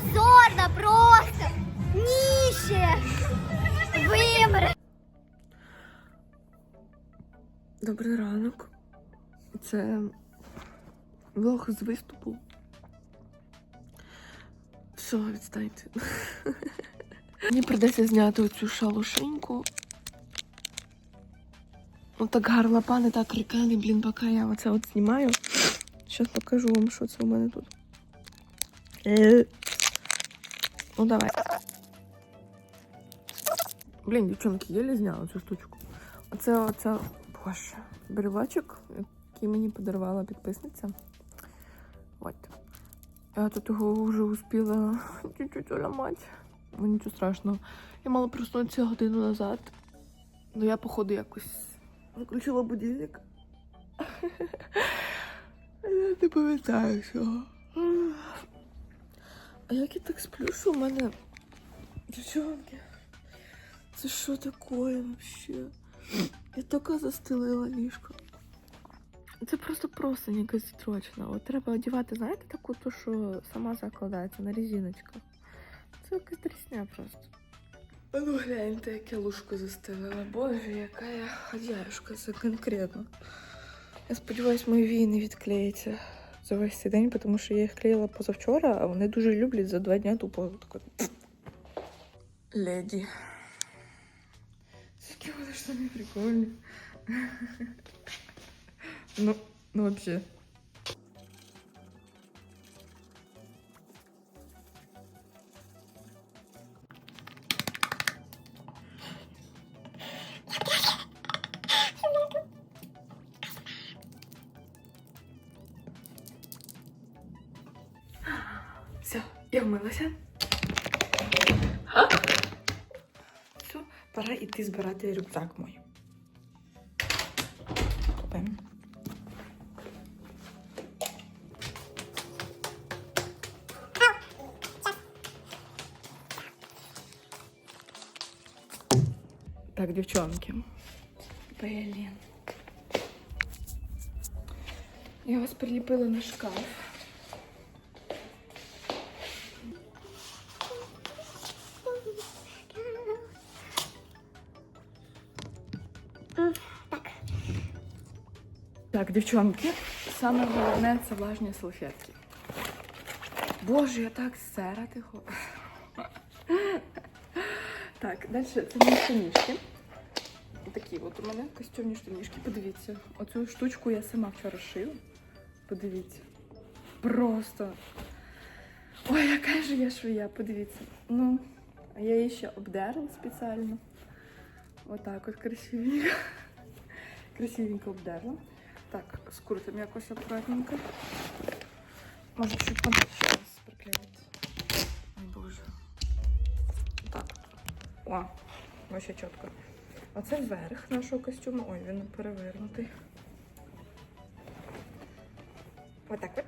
позорно просто. Ніще. Вимре. Добрий ранок. Це влог з виступу. Все, відстаньте. Мені придеться зняти оцю шалушеньку. Отак гарлопани так рикали, блін, поки я оце от знімаю. Зараз покажу вам, що це у мене тут. Ну давай. Блін, дівчонки, єлі зняла цю штучку. Оце оце, боже, брелочок, який мені подарувала підписниця. От. Я тут його вже успіла чуть-чуть уламати. Ну, нічого страшного. Я мала проснутися годину назад. Ну я, походу, якось виключила будильник. Я не пам'ятаю всього. А як я так сплю, що в мене. Дівчонки, це що таке вообще? Я тільки застелила ліжко. Це просто просто якась строчна. От треба одягати, знаєте, таку, то, що сама закладається на резиночках. Це якась трісня просто. Ну гляньте, яке лужко застелила. Боже, яка я хазяюшка, це конкретно. Я сподіваюся, мої вії не відклеїться за весь цей день, тому що я їх клеїла позавчора, а вони дуже люблять за два дня тупо тако. Леді. Такі вони штани прикольні. Ну, ну вообще. Збирати рюкзак мой. Купимо. Так, девчонки. Блін. Я вас приліпила на шкаф. Так, дівчонки, саме головне це влажні салфетки. Боже, я так сера хо. Так, далі це мої штанішки. Такі от у мене костюмні штанішки. Подивіться, оцю штучку я сама вчора шила. Подивіться. Просто. Ой, яка ж я швія, подивіться. Ну, я її ще обдерла спеціально. Отак от красивенько. Красивенько обдерла. Так, скрутим якось акуратненько. Може чуть там ще раз приклеїти. Боже. Так. О, вообще чітко. Оце верх нашого костюму. Ой, він перевернутий. Отак от.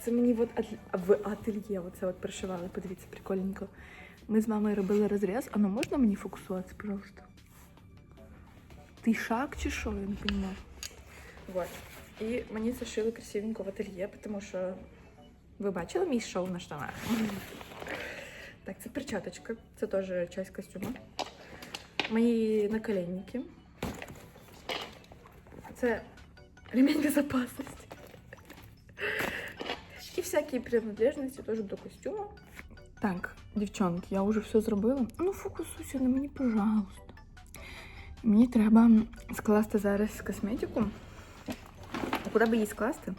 Це мені от в ательє оце от пришивали. Подивіться, прикольненько. Ми з мамою робили розріз. А ну можна мені фокусуватися, пожалуйста? Ти шаг чи що? Я не розумію. Вот. І мені це шили красивенько в ательє, тому що ви бачили мій шоу на штанах? Так, це перчаточка, це теж часть костюма. Мої наколенники. Це ремінь безопасності. І всякі принадлежності теж до костюму. Так, дівчонки, я вже все зробила. Ну, фокусуйся на мені, пожалуйста. Мені треба скласти зараз косметику. А куди би її скласти?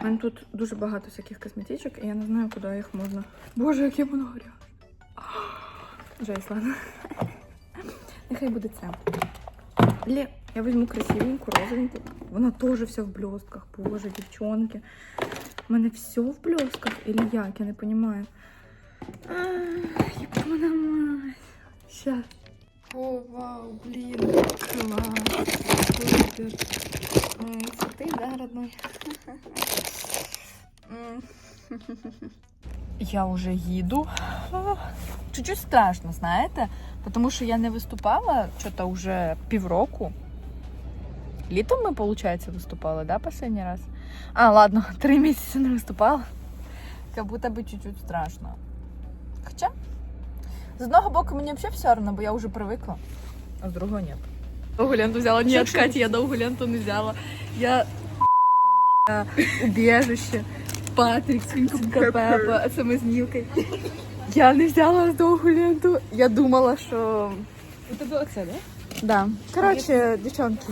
У мене тут дуже багато всяких косметичок, і я не знаю, куди їх можна. Боже, яке воно гаряче. Жесть, ладно. Нехай буде це. Лі, я візьму красивеньку, розовеньку. Вона теж вся в блістках. Боже, дівчонки. У мене все в блістках. Или як? Я не розумію. Вона мать. Щас. Вау, блін, клас. Супер. Це ти, да, родной? Я вже їду. Чуть-чуть страшно, знаєте? Тому що я не виступала що-то вже півроку. Літом ми, виходить, виступали, да, останній раз? А, ладно, три місяці не виступала. Как будто бы чуть-чуть страшно. Хоча, з одного боку, мені взагалі все одно, бо я вже привикла, а з другого ні. Довгу ленту взяла. Ні, Катя, я довгу ленту не взяла. Я е, убіжище, Патрік, свинка Пепа, саме з Нілкою. Я не взяла довгу ленту. Я думала, що У тебе оце, да? Да. Коротше, дівчонки.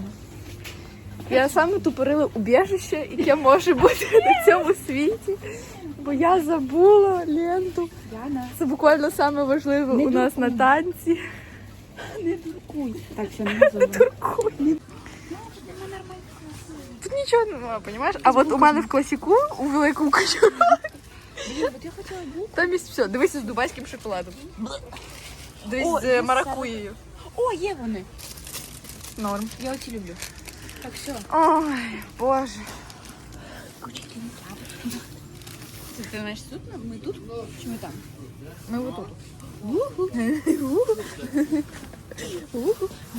Я саме тупорила убіжище, яке може бути на цьому світі. Бо я забула ленту. Яна. Це буквально саме важливе Не у нас на танці. Не дуркуй. Так, все, не можу. Туркуй. Тут нічого немає, розумієш? А от у мене в класіку у великому качу. Там є все. Дивися з дубайським шоколадом. Дивись з маракуєю. О, є вони. Норм. Я оці люблю. Так, все. Ой, боже. Ти, ти знаєш, тут? Ми тут? Чи ми там? Ми отут.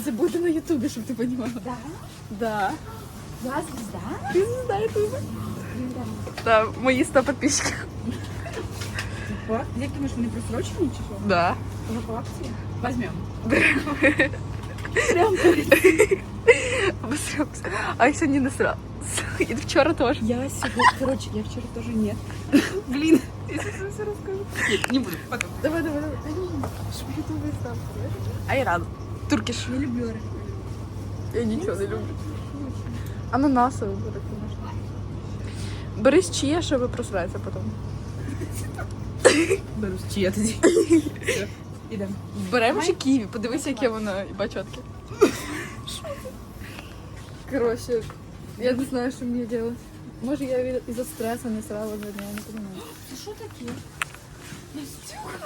Це буде на Ютубі, щоб ти розуміла. Да. Да. Я звізда? Ти не знаєш Ютуба? Да, мої 100 підписчиків. Як думаєш, вони просрочені чи що? Да. Уже по акції? Возьмем. Обосрався. А я сьогодні не срала. І вчора теж. Я сьогодні, короче, я вчора теж нет. Блін. Я сейчас все расскажу. Не буду, потом. Давай, давай, давай. Щоб Ютуб не став. А я рада. Туркіш. Я люблю рыбу. Я нічого не люблю. Ананасовий буде, звісно. Бери з чия, щоб просратися потім. Беру з чия тоді. Все, Ідемо. Беремо ще ківі, подивися, яке воно і бачотки. Коротше, я не знаю, що мені робити. Може, я від- із-за стресу не срала за дня, я не розумію. Це що таке?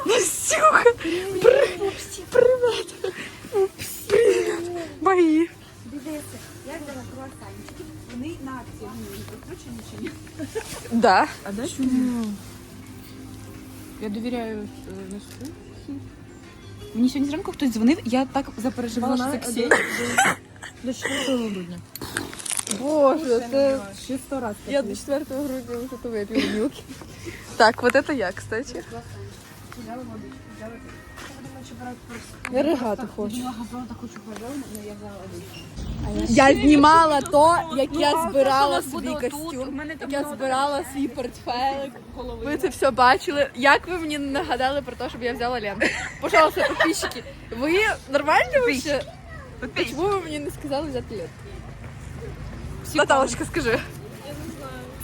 Настюха! Привет! Привет! Мої! Дивіться, я взяла круасанчики. Вони на акції, вони не просрочені чи ні? Да. А далі? Я довіряю е, Настю. Мені сьогодні зранку хтось дзвонив, я так запереживала, що це Ксенія. До 4 грудня. Боже, це... Ще 100 раз. Я до 4 грудня вже то вип'ю мілки. Так, вот это я, кстати. Я ригати хочу. Я хочу знімала то, як я Ну, збирала свій костюм, як я збирала свій портфелик. Ви це все бачили. Як ви мені нагадали про те, щоб я взяла ленту? Пожалуйста, підписчики, ви нормальні вообще? Чому ви мені не сказали взяти ленту? Наталочка, скажи.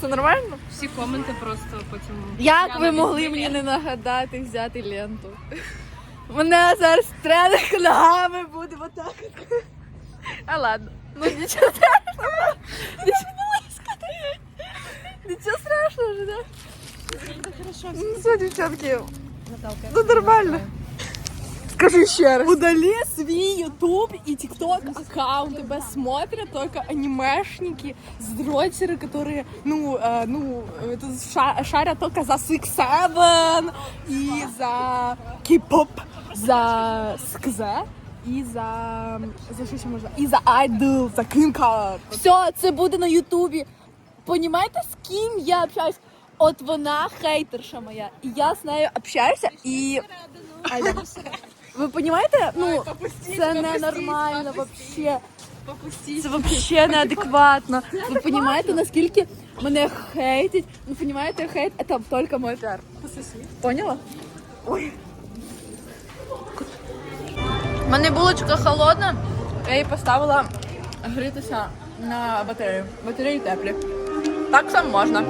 Це нормально? Всі коменти просто потім. Як ви могли мені не нагадати взяти ленту? Мене зараз тренинг ногами буде отак. А ладно. Ну нічого страшного. Нічого страшного вже, да? Ну все, дівчатки. Ну нормально. Скажи ще раз. Удали свій YouTube и TikTok аккаунт. Тебя смотрят только анимешники, здротери, которые, ну, э, ну, это ша- шарят только за Six Seven и за K-pop, за СКЗ і за, за що ще можна? І за Idol, за Клінкар. Все, це буде на Ютубі. Понімаєте, з ким я общаюсь? От вона хейтерша моя, і я з нею общаюся, і... Айда. Ви розумієте? Ну, це ненормально вообще. Це вообще неадекватно. Ви розумієте, наскільки мене хейтять? Ну, розумієте, хейт це тільки мой піар. Поняла? У мене булочка холодна, я її поставила грітися на батарею. Батареї теплі. Так само можна.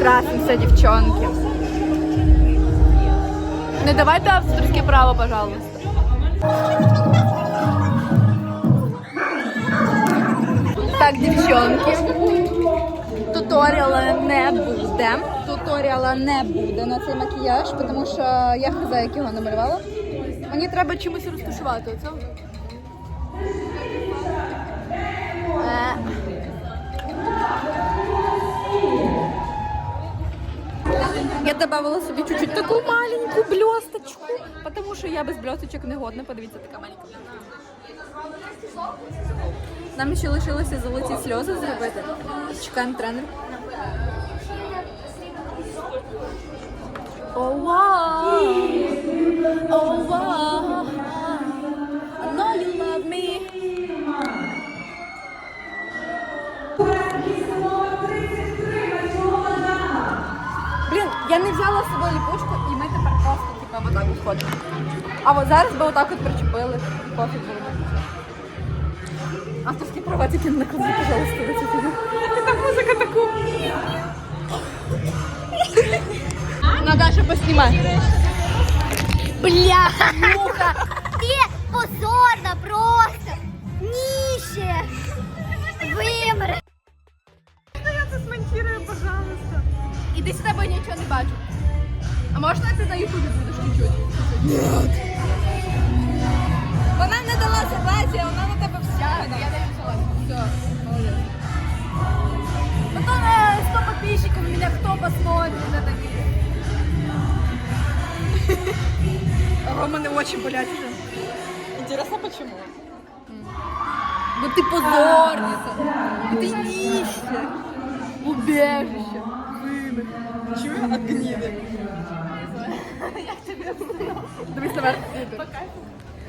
Ми красимося, дівчонки. Не давайте авторське право, пожалуйста. Так, дівчонки. Туторіала не буде. Туторіала не буде на цей макіяж, тому що я хз, як його намалювала. Мені треба чимось розташувати. Оце. Добавила собі чуть-чуть таку маленьку бльосточку, тому що я без бльосточок не годна. Подивіться, така маленька. Нам ще лишилося золоті сльози зробити. Чекаємо тренер. О, вау! О, вау! Так ходимо. А от зараз би отак от причепили. Пофіг було. Авторські права тільки не наклади, пожалуйста, фігню. Така музика таку. Наташа, поснімай. Бля, муха, ти позорна просто. Ніще. Вимре. Іди сюди, бо я нічого не бачу. А можна ти на ютубі будеш чуть-чуть? Ні. Вона не дала согласия, вона на тебе вся. Я даю согласие. Все, молодець. Потом э, 100 подписчиков, меня кто посмотрит, это такие. Рома не очі болять уже. Интересно, почему? Ну ты позорница, ты нищая, убежище. Чего от Гниды? Дивись наверх.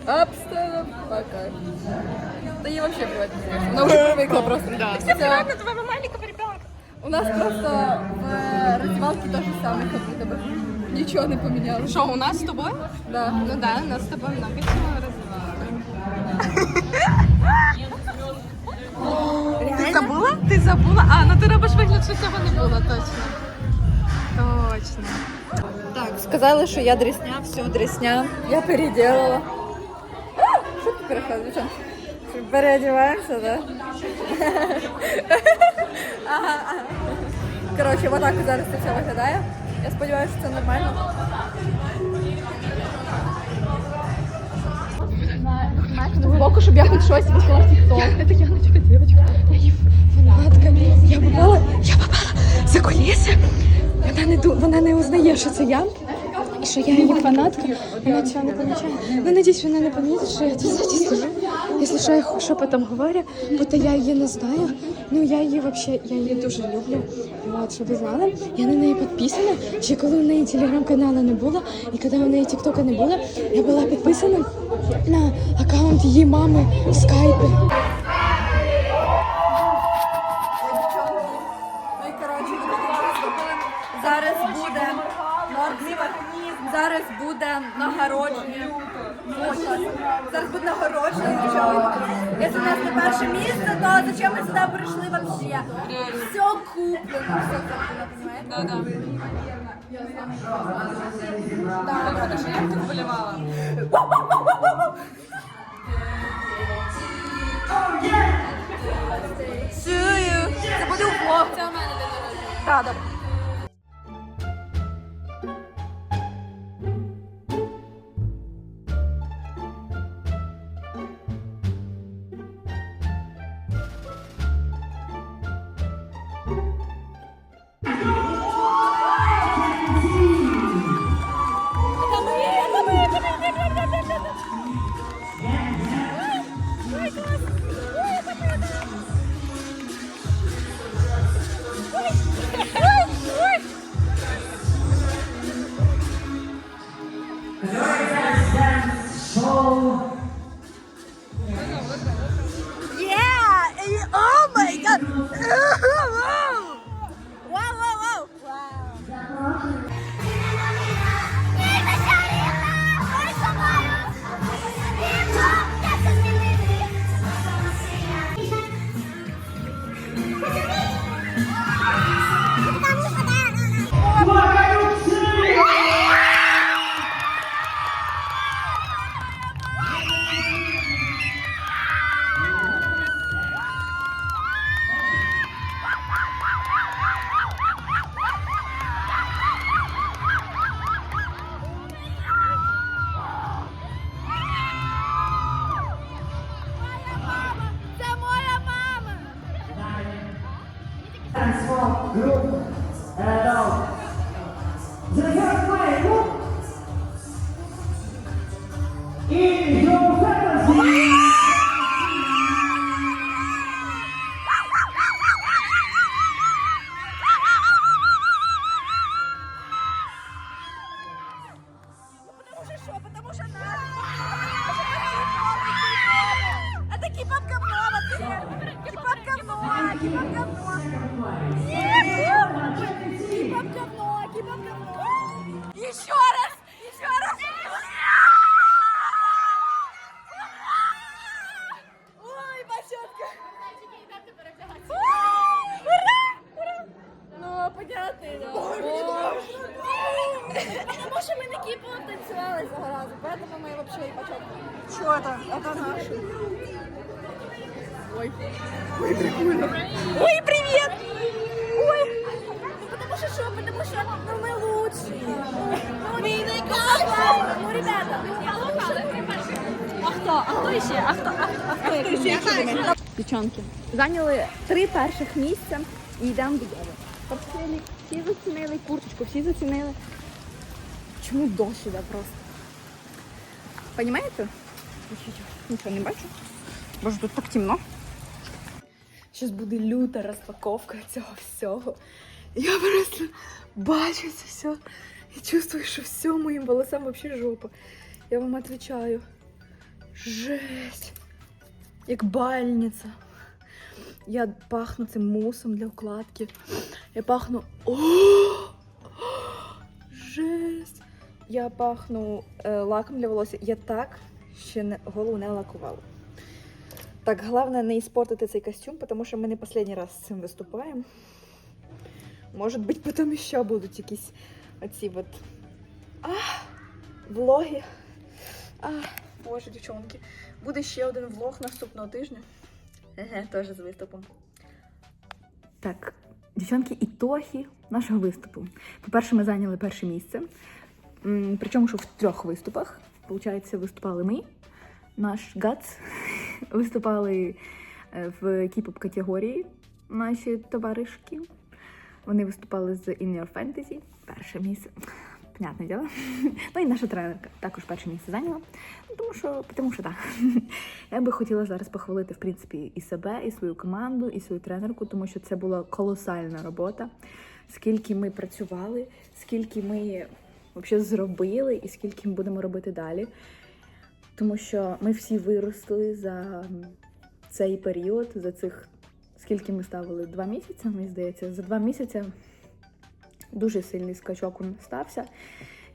Обстоп, пока. Да я вообще плевать не знаю. Она уже привыкла просто. Да. Все правильно, твоя маленького ребенка. У нас просто в раздевалке то же самое, как будто бы. Ничего не поменялось. Что, у нас с тобой? Да. Ну да, у нас с тобой много чего развивалось. Ти забула? Ти забула? А, ну ти робиш вигляд, що цього не було, точно. Точно. Так, сказали, що я дресня, все дресня. Я переделала. А, Что ты рассказываешь? Что? Переодеваемся, да? Ага, ага. Коротше, вот так зараз це все виглядає. Я сподіваюся, що це нормально. Глибоко, щоб я хоч щось вийшла в TikTok. Это я на тебя девочка. Я її фанатка. Я попала, я не узнає, що це я. І що я її фанатка, вона цього не помічає. Ну, надіюсь, вона не помітить, що я тут стою. Якщо що, я шепотом говорю, бо я її не знаю. Ну, я її взагалі, я її дуже люблю. От, щоб ви знали, я на неї підписана. Ще коли у неї телеграм-каналу не було, і коли у неї тіктока не було, я була підписана на аккаунт її мами в скайпі. Нагородження. Зараз буде нагородження, дівчата. Якщо у нас не перше місце, то зачем ми сюди прийшли вообще? Все куплено, все куплено, понимаєте? Так, покажи, як ти вболівала. Чую. Це буде у хлопця у мене день народження. Так, добре. Дівчонки, зайняли три перших місця і йдемо додому. Посили, всі зацінили курточку, всі зацінили. Чому дощ іде просто? Понімаєте? Нічого не бачу. Боже, тут так темно. Зараз буде люта розпаковка цього всього. Я просто бачу це все. Я чувствую, що все моїм волосам вообще жопа. Я вам отвечаю. Жесть. Як бальниця. Я пахну цим мусом для укладки. Я пахну. О! Жесть! Я пахну е, лаком для волосся. Я так ще не, голову не лакувала. Так, головне не іспортити цей костюм, тому що ми не останній раз з цим виступаємо. Може бути, потім ще будуть якісь оці от а, влоги. А, боже, дівчонки. Буде ще один влог наступного тижня. Еге, теж з виступом. Так, дівчонки, ітоги нашого виступу. По-перше, ми зайняли перше місце. Причому, що в трьох виступах. Получається, виступали ми, наш ГАЦ, виступали е, в кіп-оп категорії наші товаришки. Вони виступали з In Your Fantasy. Перше місце. Понятне діло. Ну і наша тренерка також перше місце зайняла. Ну, тому що, тому що так. Я би хотіла зараз похвалити, в принципі, і себе, і свою команду, і свою тренерку, тому що це була колосальна робота. Скільки ми працювали, скільки ми взагалі зробили, і скільки ми будемо робити далі. Тому що ми всі виросли за цей період, за цих скільки ми ставили? Два місяці, мені здається, за два місяці дуже сильний скачок нас стався.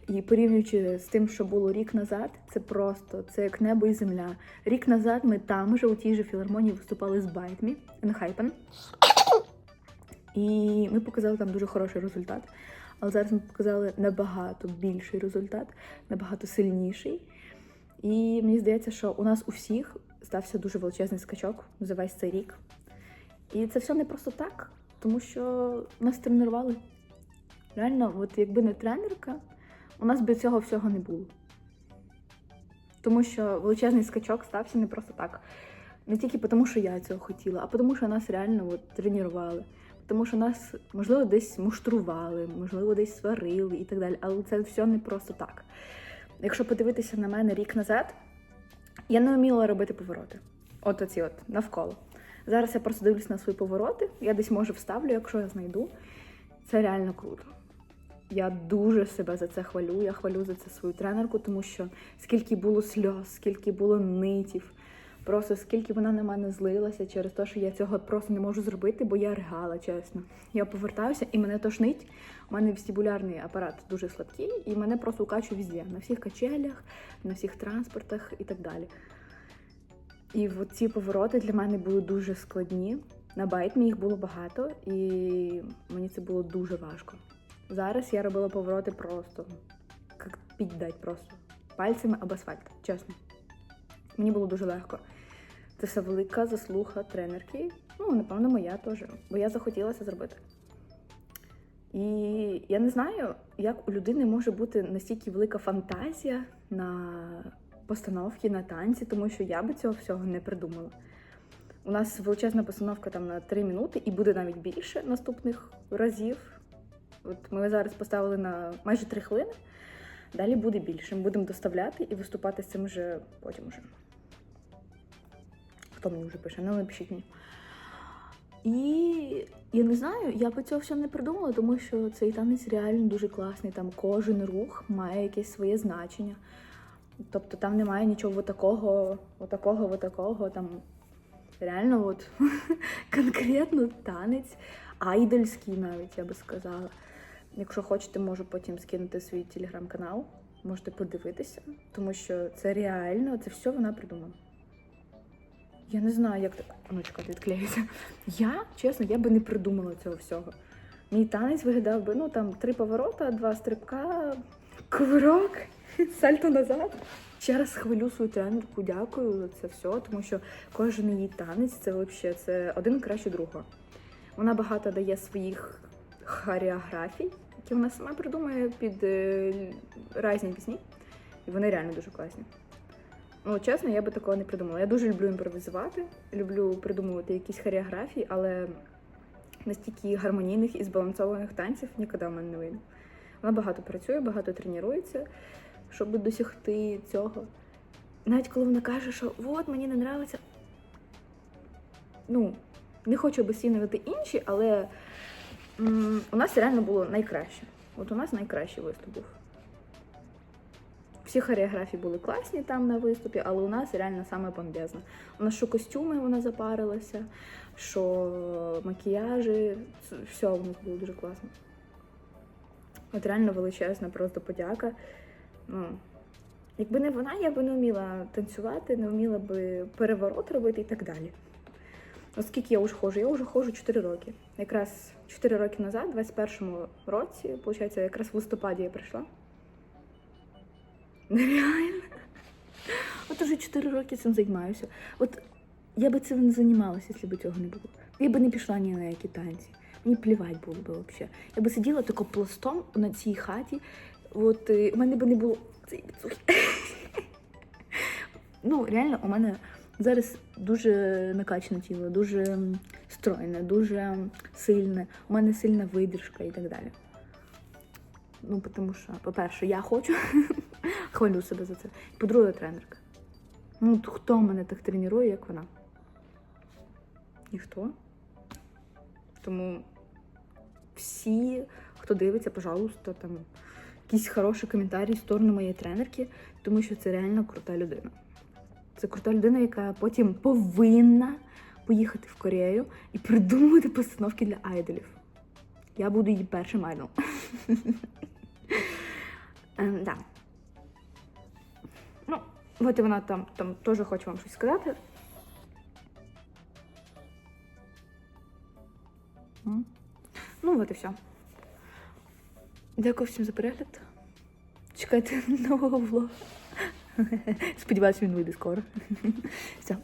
І порівнюючи з тим, що було рік назад, це просто це як небо і земля. Рік назад ми там же у тій же філармонії виступали з Байтмі Енхайпен. І ми показали там дуже хороший результат. Але зараз ми показали набагато більший результат, набагато сильніший. І мені здається, що у нас у всіх стався дуже величезний скачок за весь цей рік. І це все не просто так, тому що нас тренували. Реально, от якби не тренерка, у нас би цього всього не було. Тому що величезний скачок стався не просто так. Не тільки тому, що я цього хотіла, а тому, що нас реально от, тренували. Тому що нас, можливо, десь муштрували, можливо, десь сварили і так далі. Але це все не просто так. Якщо подивитися на мене рік назад, я не вміла робити повороти. От оці от навколо. Зараз я просто дивлюсь на свої повороти. Я десь може вставлю, якщо я знайду. Це реально круто. Я дуже себе за це хвалю. Я хвалю за це свою тренерку, тому що скільки було сльоз, скільки було нитів, просто скільки вона на мене злилася через те, що я цього просто не можу зробити, бо я ригала, чесно. Я повертаюся і мене тошнить. У мене вестибулярний апарат дуже слабкий, і мене просто укачує везде, на всіх качелях, на всіх транспортах і так далі. І ці повороти для мене були дуже складні. На байтмі їх було багато, і мені це було дуже важко. Зараз я робила повороти просто, як піддать просто пальцями об асфальт, чесно. Мені було дуже легко. Це все велика заслуга тренерки. Ну, напевно, моя теж, бо я захотіла це зробити. І я не знаю, як у людини може бути настільки велика фантазія на постановки, на танці, тому що я би цього всього не придумала. У нас величезна постановка там на 3 минути і буде навіть більше наступних разів. От ми зараз поставили на майже 3 хвилини. Далі буде більше. Ми будемо доставляти і виступати з цим вже потім уже. Хто мені вже пише? Ну, напишіть мені. І я не знаю, я би цього всього не придумала, тому що цей танець реально дуже класний. Там кожен рух має якесь своє значення. Тобто там немає нічого такого, отакого, отакого. Там реально от конкретно танець, айдольський навіть, я би сказала. Якщо хочете, можу потім скинути свій телеграм-канал. Можете подивитися, тому що це реально, це все вона придумала. Я не знаю, як так. Чекайте, відклеїться. Я, чесно, я би не придумала цього всього. Мій танець виглядав би, ну там три поворота, два стрибка, кувирок, сальто назад. Ще раз хвалю свою тренерку, дякую за це все, тому що кожен її танець це взагалі це один краще другого. Вона багато дає своїх хореографій, які вона сама придумує під е, різні пісні. І вони реально дуже класні. Ну, чесно, я би такого не придумала. Я дуже люблю імпровізувати, люблю придумувати якісь хореографії, але настільки гармонійних і збалансованих танців ніколи в мене не вийде. Вона багато працює, багато тренується, щоб досягти цього. Навіть коли вона каже, що от мені не подобається. Ну, не хочу обесцінювати інші, але у нас реально було найкраще. От у нас найкращий виступ був. Всі хореографії були класні там на виступі, але у нас реально саме бомбезно. У нас що костюми вона запарилася, що макіяжі, все у нас було дуже класно. От реально величезна просто подяка. Ну, якби не вона, я би не вміла танцювати, не вміла би переворот робити і так далі. Оскільки я вже ходжу, я вже ходжу 4 роки. Якраз 4 роки назад, в 21-му році, виходить, якраз в листопаді я прийшла. Нереально. От уже 4 роки цим займаюся. От я би цим не займалася, якщо б цього не було. Я би не пішла ні на які танці. Мені плівать було б взагалі. Я би сиділа тако пластом на цій хаті. От е, у мене би не було цієї біцухи. Ну, реально, у мене зараз дуже накачане тіло, дуже стройне, дуже сильне. У мене сильна видержка і так далі. Ну, тому що, по-перше, я хочу, хвалю себе за це. По-друге, тренерка. Ну, хто мене так тренує, як вона? Ніхто. Тому всі, хто дивиться, пожалуйста, там якісь хороші коментарі в сторону моєї тренерки, тому що це реально крута людина. Це крута людина, яка потім повинна поїхати в Корею і придумувати постановки для айдолів. Я буду її першим айдолом. Ем. Ну, от і вона там, там теж хоче вам щось сказати. Ну, от і все. Дякую всім за перегляд. Чекайте нового влогу. Сподіваюсь, він вийде скоро. Все,